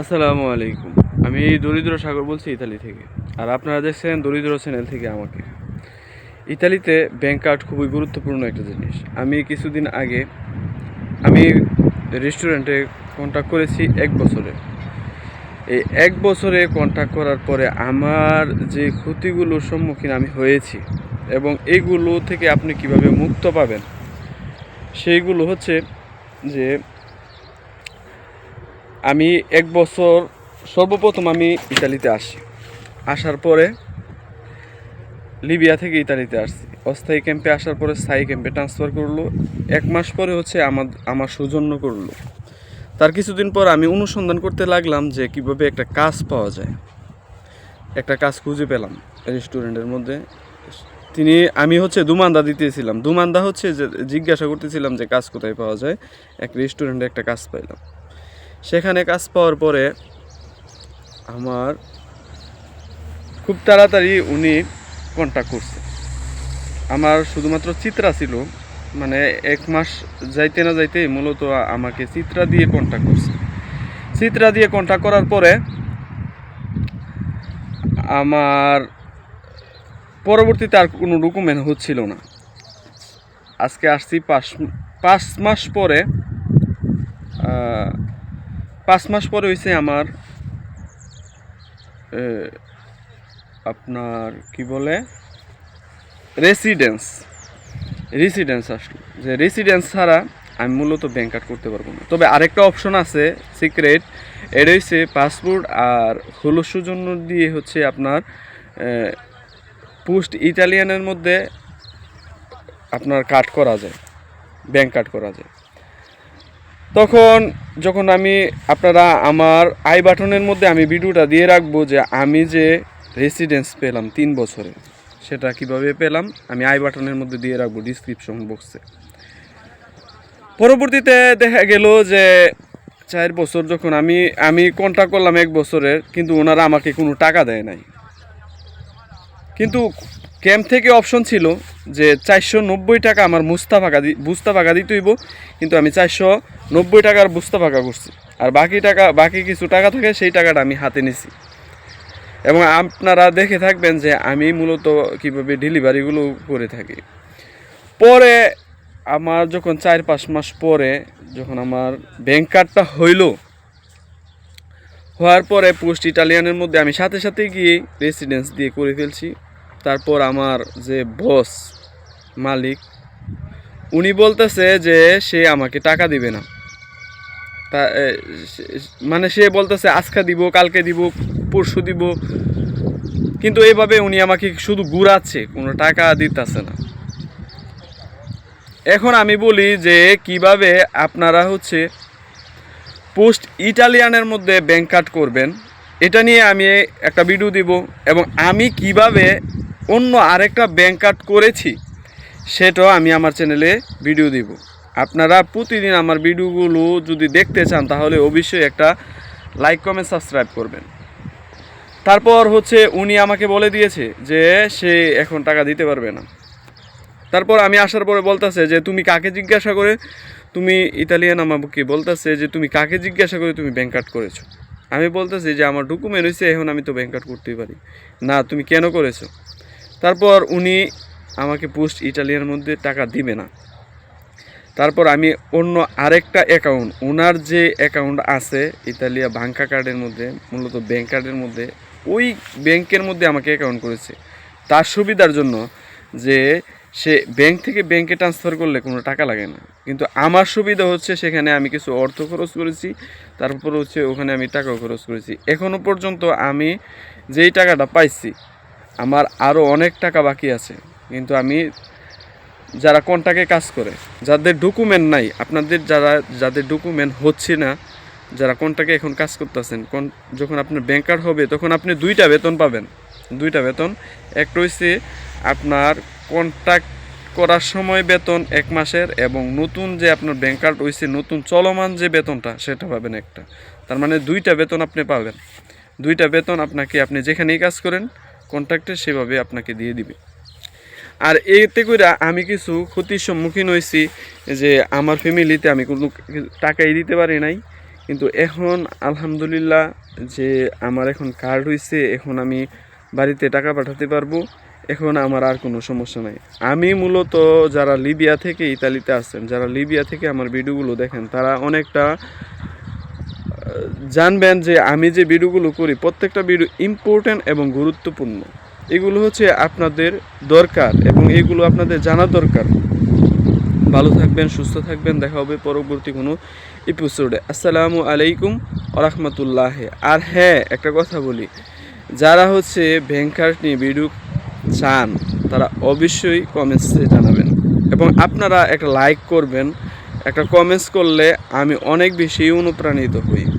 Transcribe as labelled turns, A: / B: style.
A: আসসালামু আলাইকুম। আমি দরিদ্র সাগর বলছি ইতালি থেকে। আর আপনারা দেখছেন দরিদ্র চ্যানেল থেকে আমাকে। ইতালিতে ব্যাংক কার্ড খুবই গুরুত্বপূর্ণ একটা জিনিস। আমি কিছুদিন আগে আমি রেস্টুরেন্টে কন্ট্যাক্ট করেছি এক বছরে। এই এক বছরে কন্ট্যাক্ট করার পরে আমার যে ক্ষতিগুলোর সম্মুখীন আমি হয়েছি এবং এগুলো থেকে আপনি কীভাবে মুক্ত পাবেন, সেইগুলো হচ্ছে যে আমি এক বছর সর্বপ্রথম আমি ইতালিতে আসি। আসার পরে লিবিয়া থেকে ইতালিতে আসছি। অস্থায়ী ক্যাম্পে আসার পরে স্থায়ী ক্যাম্পে ট্রান্সফার করল। এক মাস পরে হচ্ছে আমার আমার সৌজন্য করল। তার কিছুদিন পর আমি অনুসন্ধান করতে লাগলাম যে কীভাবে একটা কাজ পাওয়া যায়। একটা কাজ খুঁজে পেলাম রেস্টুরেন্টের মধ্যে। তিনি, আমি হচ্ছে দুমান্দা দিতেছিলাম। দুমান্দা হচ্ছে যে, জিজ্ঞাসা করতেছিলাম যে কাজ কোথায় পাওয়া যায়? এক রেস্টুরেন্টে একটা কাজ পাইলাম। সেখানে কাজ পাওয়ার পরে আমার খুব তাড়াতাড়ি উনি কন্ট্যাক্ট করছে। আমার শুধুমাত্র চিত্রা ছিল মানে এক মাস যাইতে না যাইতে মূলত আমাকে চিত্রা দিয়ে কন্ট্যাক্ট করছে। চিত্রা দিয়ে কন্ট্যাক্ট করার পরে আমার পরবর্তীতে আর কোনো ডকুমেন্ট হচ্ছিল না। আজকে আসছি পাঁচ পাঁচ মাস পরে পাঁচ মাস পরে হয়েছে আমার আপনার কি বলে? রেসিডেন্স রেসিডেন্স আসলো। যে রেসিডেন্স ছাড়া আমি মূলত ব্যাংক কার্ড করতে পারব না। তবে আরেকটা অপশন আছে সিক্রেট এটা হচ্ছে পাসপোর্ট আর হলুদ জন্য দিয়ে হচ্ছে আপনার পোস্ট ইটালিয়ানের মধ্যে আপনার কাট করা যায় ব্যাংক কার্ড করা যায়। তখন যখন আমি, আপনারা আমার আই বাটনের মধ্যে আমি ভিডিওটা দিয়ে রাখব যে আমি যে রেসিডেন্স পেলাম তিন বছরে, সেটা কীভাবে পেলাম, আমি আই বাটনের মধ্যে দিয়ে রাখব ডিসক্রিপশন বক্সে পরবর্তীতে দেখা গেল যে চার বছর যখন আমি আমি কন্ট্যাক্ট করলাম এক বছরের, কিন্তু ওনারা আমাকে কোনো টাকা দেয় নাই। কিন্তু ক্যাম্প থেকে অপশন ছিল যে চারশো নব্বই টাকা আমার মুস্তা ফাঁকা দি বুস্তা ফাঁকা দিতে হইব, কিন্তু আমি চারশো নব্বই টাকার বুস্তা ফাঁকা করছি। আর বাকি টাকা, বাকি কিছু টাকা থাকে, সেই টাকাটা আমি হাতে নিছি। এবং আপনারা দেখে থাকবেন যে আমি মূলত কীভাবে ডেলিভারিগুলো করে থাকি। পরে আমার যখন চার পাঁচ মাস পরে যখন আমার ব্যাংক কার্ডটা হইল, হওয়ার পরে পোস্ট ইটালিয়ানের মধ্যে আমি সাথে সাথে গিয়ে রেসিডেন্স দিয়ে করে ফেলছি। তারপর আমার যে বস মালিক, উনি বলতেছে যে সে আমাকে টাকা দিবে না। তা মানে সে বলতেছে, আজকে দিব, কালকে দিব, পরশু দিব। কিন্তু এইভাবে উনি আমাকে শুধু ঘুরাচ্ছে, কোনো টাকা দিতেছে না। এখন আমি বলি যে কীভাবে আপনারা হচ্ছে পোস্ট ইটালিয়ানের মধ্যে ব্যাংক কার্ড করবেন, এটা নিয়ে আমি একটা ভিডিও দিব এবং আমি কীভাবে অন্য আরেকটা ব্যাংক কার্ড করেছি। সেটাও আমি আমার চ্যানেলে ভিডিও দিব। আপনারা প্রতিদিন আমার ভিডিওগুলো যদি দেখতে চান, তাহলে অবশ্যই একটা লাইক কমেন্ট সাবস্ক্রাইব করবেন। তারপর হচ্ছে উনি আমাকে বলে দিয়েছে যে সে এখন টাকা দিতে পারবে না। তারপর আমি আসার পরে বলতেছে যে, তুমি কাকে জিজ্ঞাসা করে? তুমি ইতালিয়ান আমাকে বলতেছে যে, তুমি কাকে জিজ্ঞাসা করে তুমি ব্যাংক কার্ড করেছ? আমি বলতেছি যে, আমার ডকুমেন্ট হয়েছে এখন আমি তো ব্যাংক কার্ড করতেই পারি। না, তুমি কেন করেছ? তারপর উনি আমাকে পোস্ট ইটালিয়ার মধ্যে টাকা দিবে না। তারপর আমি অন্য আরেকটা অ্যাকাউন্ট ওনার যে অ্যাকাউন্ট আছে ইতালিয়া বাঙ্কা কার্ডের মধ্যে, মূলত ব্যাংক কার্ডের মধ্যে, ওই ব্যাংকের মধ্যে আমাকে অ্যাকাউন্ট করেছে। তার সুবিধার জন্য যে সে ব্যাংক থেকে ব্যাংকে ট্রান্সফার করলে কোনো টাকা লাগে না। কিন্তু আমার সুবিধা হচ্ছে সেখানে আমি কিছু অর্থ খরচ করেছি, তারপর হচ্ছে ওখানে আমি টাকাও খরচ করেছি। এখনও পর্যন্ত আমি যেই টাকাটা পাইছি, আমার আরও অনেক টাকা বাকি আছে। কিন্তু আমি যারা কন্টাকে কাজ করে, যাদের ডকুমেন্ট নাই, আপনাদের যারা, যাদের ডকুমেন্ট হচ্ছে না, যারা কন্টাকে এখন কাজ করতেছেন, কোন, যখন আপনার ব্যাংক কার্ড হবে, তখন আপনি দুইটা বেতন পাবেন। দুইটা বেতন, একটা হচ্ছে আপনার কন্ট্যাক্ট করার সময় বেতন এক মাসের এবং নতুন যে আপনার ব্যাংক কার্ড হয়েছে নতুন চলমান যে বেতনটা, সেটা পাবেন একটা। তার মানে দুইটা বেতন আপনি পাবেন। দুইটা বেতন আপনাকে আপনি যেখানেই কাজ করেন কন্ট্রাক্টে সেভাবে আপনাকে দিয়ে দিবে। আর এতে করে আমি কিছু ক্ষতির সম্মুখীন হয়েছি যে আমার ফ্যামিলিতে আমি কোনো টাকাই দিতে পারি নাই। কিন্তু এখন আলহামদুলিল্লাহ যে আমার এখন কার্ড হয়েছে এখন আমি বাড়িতে টাকা পাঠাতে পারব, এখন আমার আর কোনো সমস্যা নাই। আমি মূলত যারা লিবিয়া থেকে ইতালিতে আসছেন যারা লিবিয়া থেকে আমার ভিডিওগুলো দেখেন, তারা অনেকটা জানবেন যে আমি যে ভিডিওগুলো করি, প্রত্যেকটা ভিডিও ইম্পর্ট্যান্ট এবং গুরুত্বপূর্ণ। এগুলো হচ্ছে আপনাদের দরকার এবং এগুলো আপনাদের জানা দরকার। ভালো থাকবেন, সুস্থ থাকবেন। দেখা হবে পরবর্তী কোনো এপিসোডে আসসালামু আলাইকুম রহমতুল্লাহ। আর হ্যাঁ একটা কথা বলি। যারা হচ্ছে ব্যাংক কার্ড নিয়ে ভিডিও চান, তারা অবশ্যই কমেন্টসে জানাবেন। এবং আপনারা একটা লাইক করবেন। একটা কমেন্টস করলে আমি অনেক বেশি অনুপ্রাণিত হই।